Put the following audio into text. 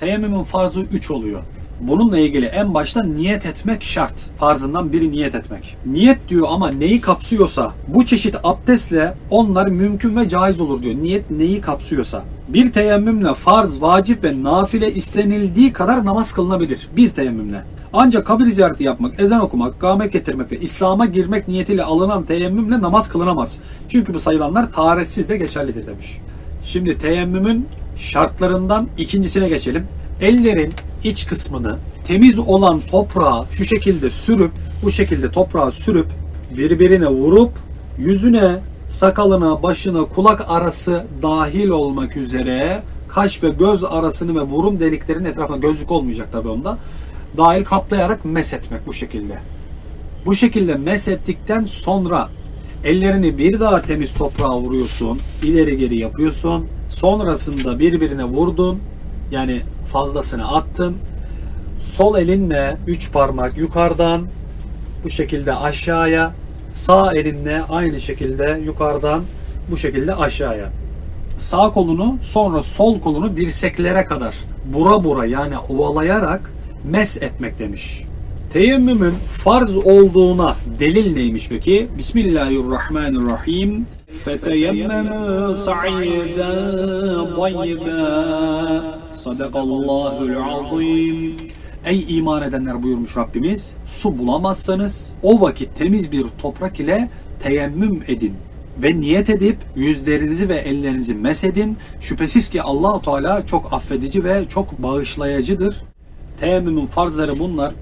Teyemmümün farzı 3 oluyor. Bununla ilgili en başta niyet etmek şart. Farzından biri niyet etmek. Niyet diyor ama neyi kapsıyorsa bu çeşit abdestle onlar mümkün ve caiz olur diyor. Niyet neyi kapsıyorsa. Bir teyemmümle farz, vacip ve nafile istenildiği kadar namaz kılınabilir. Bir teyemmümle. Ancak kabir ziyareti yapmak, ezan okumak, kâhmet getirmek ve İslam'a girmek niyetiyle alınan teyemmümle namaz kılınamaz. Çünkü bu sayılanlar tarihsiz de geçerlidir demiş. Şimdi teyemmümün şartlarından ikincisine geçelim. Ellerin iç kısmını temiz olan toprağa şu şekilde sürüp, bu şekilde toprağa sürüp birbirine vurup yüzüne, sakalına, başına, kulak arası dahil olmak üzere kaş ve göz arasını ve burun deliklerinin etrafına gözlük olmayacak tabi onda dahil kaplayarak meshetmek bu şekilde. Bu şekilde meshettikten sonra ellerini bir daha temiz toprağa vuruyorsun. ileri geri yapıyorsun. Sonrasında birbirine vurdun. Yani fazlasını attın. Sol elinle 3 parmak yukarıdan bu şekilde aşağıya. Sağ elinle aynı şekilde yukarıdan bu şekilde aşağıya. Sağ kolunu sonra sol kolunu dirseklere kadar bura bura yani ovalayarak mes etmek demiş. Teyemmümün farz olduğuna delil neymiş peki? Bismillahirrahmanirrahim. Feteyemmemü sa'iden tayyiben. Sadakallahul azim. Ey iman edenler buyurmuş Rabbimiz. Su bulamazsanız o vakit temiz bir toprak ile teyemmüm edin ve niyet edip yüzlerinizi ve ellerinizi mesedin. Şüphesiz ki Allahu Teala çok affedici ve çok bağışlayıcıdır. Teyemmümün farzları bunlar.